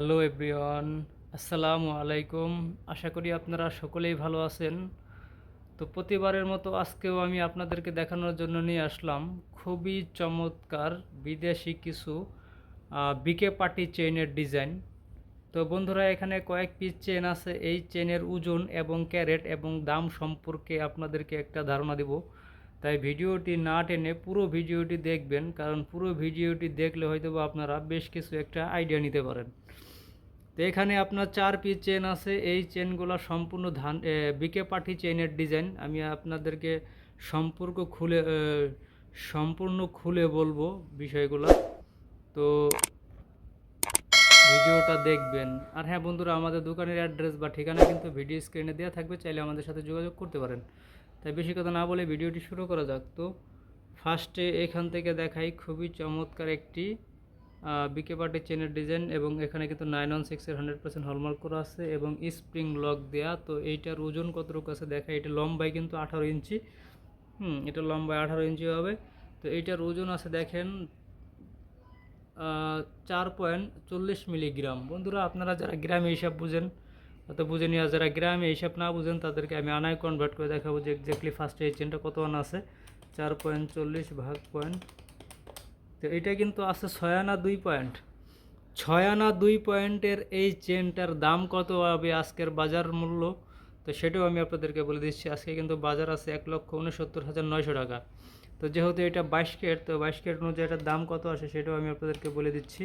Hello everyone, আসসালামু আলাইকুম। আশা করি আপনারা সকলেই ভালো আছেন। তো প্রতিবারের মতো আজকেও আমি আপনাদেরকে দেখানোর জন্য নিয়ে আসলাম খুবই চমৎকার বিদেশি কিছু বিকে পার্টি চেইনের ডিজাইন। তো বন্ধুরা, এখানে কয়েক পিস চেন আছে। এই চেনের ওজন এবং ক্যারেট এবং দাম সম্পর্কে আপনাদেরকে একটা ধারণা দেব। তাই ভিডিওটি না টেনে পুরো ভিডিওটি দেখবেন, কারণ পুরো ভিডিওটি দেখলে হয়তো বা আপনারা বেশ কিছু একটা আইডিয়া নিতে পারেন। তো এখানে আপনার চার পিস চেন আছে, এই চেনগুলো সম্পূর্ণ ধান বিকে পাঠি চেনের ডিজাইন আমি আপনাদেরকে সম্পর্ক খুলে সম্পূর্ণ খুলে বলব বিষয়গুলো। তো ভিডিওটা দেখবেন। আর হ্যাঁ বন্ধুরা, আমাদের দোকানের অ্যাড্রেস বা ঠিকানা কিন্তু ভিডিও স্ক্রিনে দেওয়া থাকবে, চাইলে আমাদের সাথে যোগাযোগ করতে পারেন। তাই বেশি কথা না বলে ভিডিওটি শুরু করা যাক। তো ফার্স্টে এখান থেকে দেখাই খুবই চমৎকার একটি বিকে পার্টি চেনের ডিজাইন এবং এখানে কিন্তু নাইন ওয়ান সিক্সের হান্ড্রেড পার্সেন্ট হলমার্ক করা আছে এবং স্প্রিং লক দেয়া। তো এইটার ওজন কতটুকু আছে দেখা এটা লম্বায় কিন্তু আঠারো ইঞ্চি। হুম, এটা লম্বায় আঠারো ইঞ্চি হবে। তো এইটার ওজন আছে দেখেন চার পয়েন্ট চল্লিশ মিলিগ্রাম। বন্ধুরা, আপনারা যারা গ্রামে হিসাব বুঝেন অত বুঝে নিয়ে যারা গ্রামে হিসাব না বুঝেন, তাদেরকে আমি আনায় কনভার্ট করে দেখাবো যে এক্স্যাক্টলি ফার্স্টে এই চেনটা কত আনা আছে। চার পয়েন্ট চল্লিশ ভাগ পয়েন্ট তো এটা কিন্তু আছে ছয় আনা দুই পয়েন্ট ছয় আনা দুই পয়েন্টের এই চেনটার দাম কত হবে আজকের বাজার মূল্য? তো সেটাও আমি আপনাদেরকে বলে দিচ্ছি, আজকে কিন্তু বাজার আছে এক লক্ষ উনসত্তর হাজার নয়শো টাকা। তো যেহেতু এটা বাইশ কেট তো বাইশ কেট অনুযায়ী এটার দাম কত আসে সেটাও আমি আপনাদেরকে বলে দিচ্ছি।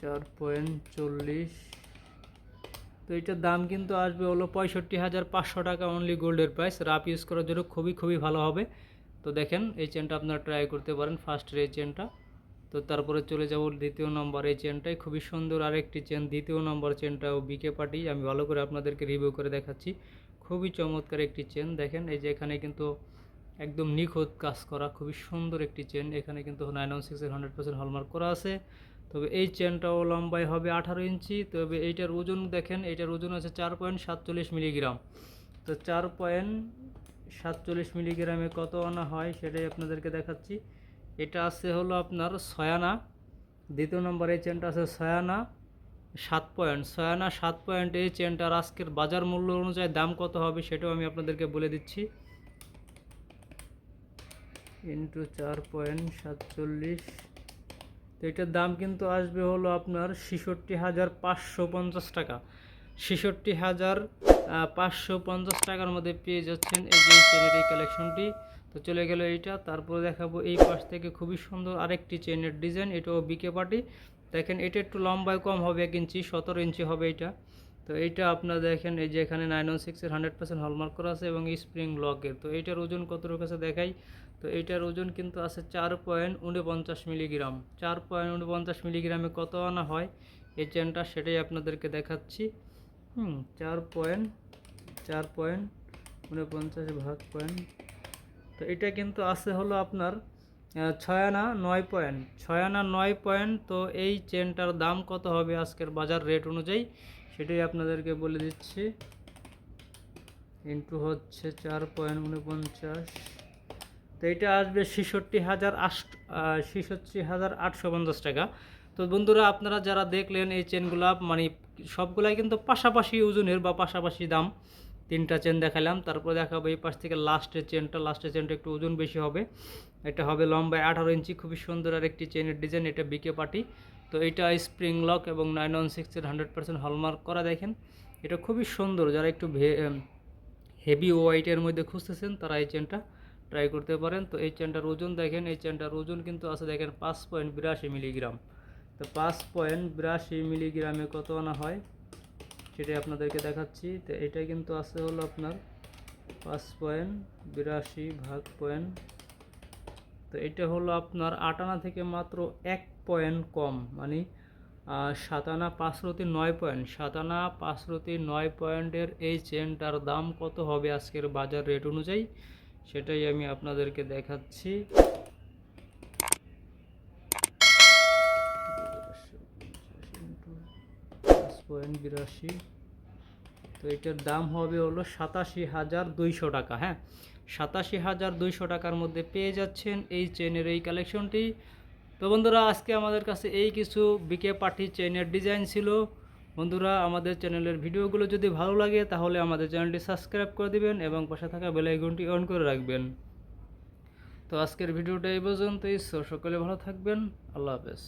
চার পয়েন্ট চল্লিশ। তো এটার দাম কিন্তু আসবে হলো পঁয়ষট্টি হাজার পাঁচশো টাকা অনলি গোল্ডের প্রাইস রাপ ইউজ করার জন্য খুবই খুবই ভালো হবে। তো দেখেন, এই চেনটা আপনারা ট্রাই করতে পারেন ফার্স্টের এই চেনটা তো তারপরে চলে যাব দ্বিতীয় নম্বর এই চেনটাই খুবই সুন্দর আরেকটি চেন দ্বিতীয় নম্বর চেনটাও বিকে পার্টি আমি ভালো করে আপনাদেরকে রিভিউ করে দেখাচ্ছি। খুবই চমৎকার একটি চেন দেখেন, এই যে এখানে কিন্তু একদম নিখুঁত কাজ করা। খুবই সুন্দর একটি চেন এখানে কিন্তু নাইন ওয়ান সিক্সের হান্ড্রেড পার্সেন্ট হলমার্ক করা আছে। তবে এই চেনটাও লম্বায় হবে আঠারো ইঞ্চি। তবে এইটার ওজন দেখেন, এইটার ওজন আছে চার পয়েন্ট সাতচল্লিশ মিলিগ্রাম তো চার পয়েন্ট সাতচল্লিশ মিলিগ্রামে কত আনা হয় সেটাই আপনাদেরকে দেখাচ্ছি। এটা আছে হলো আপনার ছয়ানা। দ্বিতীয় নম্বর এই চেনটা আছে ছয়ানা সাত পয়েন্ট ছয়ানা সাত পয়েন্ট এই চেনটার আজকের বাজার মূল্য অনুযায়ী দাম কত হবে সেটাও আমি আপনাদেরকে বলে দিচ্ছি। ইন্টু চার পয়েন্ট সাতচল্লিশ তো এটার দাম কিন্তু আসবে হলো আপনার ছেষট্টি হাজার পাঁচশো পঞ্চাশ টাকা। ছেষট্টি হাজার পাঁচশো পঞ্চাশ টাকার মধ্যে পেয়ে যাচ্ছেন এই যে চেনের এই কালেকশনটি তো চলে গেল এইটা, তারপরে দেখাবো এই পাশ থেকে খুবই সুন্দর আরেকটি চেনের ডিজাইন এটাও বিকে পাটি দেখেন এটা একটু লম্বায় কম হবে এক ইঞ্চি, সতেরো ইঞ্চি হবে এটা। তো এইটা আপনারা দেখেন, এই যে এখানে নাইন ওয়ান সিক্সের হান্ড্রেড পার্সেন্ট হলমার্ক করা আছে এবং স্প্রিং লকের তো এইটার ওজন কতটুকু আছে দেখাই। তো এইটার ওজন কিন্তু আছে চার পয়েন্ট উনপঞ্চাশ মিলিগ্রাম চার পয়েন্ট উনপঞ্চাশ মিলিগ্রামে কত আনা হয়? এই চেনটা সেটাই আপনাদেরকে দেখাচ্ছি। হুম, চার পয়েন্ট চার পয়েন্ট উনপঞ্চাশ ভাগ পয়েন্ট তো এটা কিন্তু আছে হলো আপনার ছয় আনা নয় পয়েন্ট ছয় আনা নয় পয়েন্ট তো এই চেনটার দাম কত হবে আজকের বাজার রেট অনুযায়ী? সেটাই আপনাদেরকে বলে দিচ্ছি। ইন্টু হচ্ছে চার পয়েন্ট উনপঞ্চাশ। তো এটা আসবে ছেষট্টি হাজার আট ছেষট্টি হাজার আটশো পঞ্চাশ টাকা। তো বন্ধুরা, আপনারা যারা দেখলেন এই চেনগুলা মানে সবগুলাই কিন্তু পাশাপাশি ওজনের বা পাশাপাশি দাম। তিনটা চেন দেখালাম, তারপর দেখাবো এই পাশ থেকে লাস্টের চেনটা। লাস্টের চেনটা একটু ওজন বেশি হবে। এটা হবে লম্বায় আঠারো ইঞ্চি, খুবই সুন্দর আর একটি চেনের ডিজাইন, এটা বিকে পার্টি তো এটা স্প্রিং লক এবং নাইন ওয়ান সিক্সের হান্ড্রেড পার্সেন্ট হলমার্ক করা দেখেন। এটা খুবই সুন্দর, যারা একটু হেভি ওয়াইটের মধ্যে খুঁজতেছেন, তারা এই চেনটা ট্রাই করতে পারেন। তো এই চেনটার ওজন দেখেন, এই চেনটার ওজন কিন্তু আছে দেখেন পাঁচ পয়েন্ট বিরাশি মিলিগ্রাম তো পাঁচ পয়েন্ট বিরাশি মিলিগ্রামে কত আনা হয়, সেটাই আপনাদেরকে দেখাচ্ছি। তো এটা কিন্তু আছে হলো আপনার পাঁচ পয়েন্ট বিরাশি ভাগ পয়েন্ট তো এটা হলো আপনার আট আনা থেকে মাত্র এক পয়েন্ট কম মানে আহ, সাত আনা পাঁচ রতি নয় পয়েন্ট সাত আনা পাঁচ রতি নয় পয়েন্টের এই চেনটার দাম কত হবে আজকের বাজার রেট অনুযায়ী? সেটাই আমি আপনাদেরকে দেখাচ্ছি। পয়েন্ট বিরাশি। তো এটার দাম হবে হলো সাতাশি হাজার দুইশো টাকা হ্যাঁ? সাতাশি হাজার দুইশো টাকার মধ্যে পেয়ে যাচ্ছেন এই চেনের এই কালেকশনটি। তো বন্ধুরা, আজকে আমাদের কাছে এই কিছু বিকে পার্টি চেনের ডিজাইন ছিল। বন্ধুরা, আমাদের চ্যানেলের ভিডিওগুলো যদি ভালো লাগে, তাহলে আমাদের চ্যানেলটি সাবস্ক্রাইব করে দিবেন এবং পাশে থাকা বেলাইকনটি অন করে রাখবেন। তো আজকের ভিডিওটা এই পর্যন্তই। সকলে ভালো থাকবেন। আল্লাহ হাফেজ।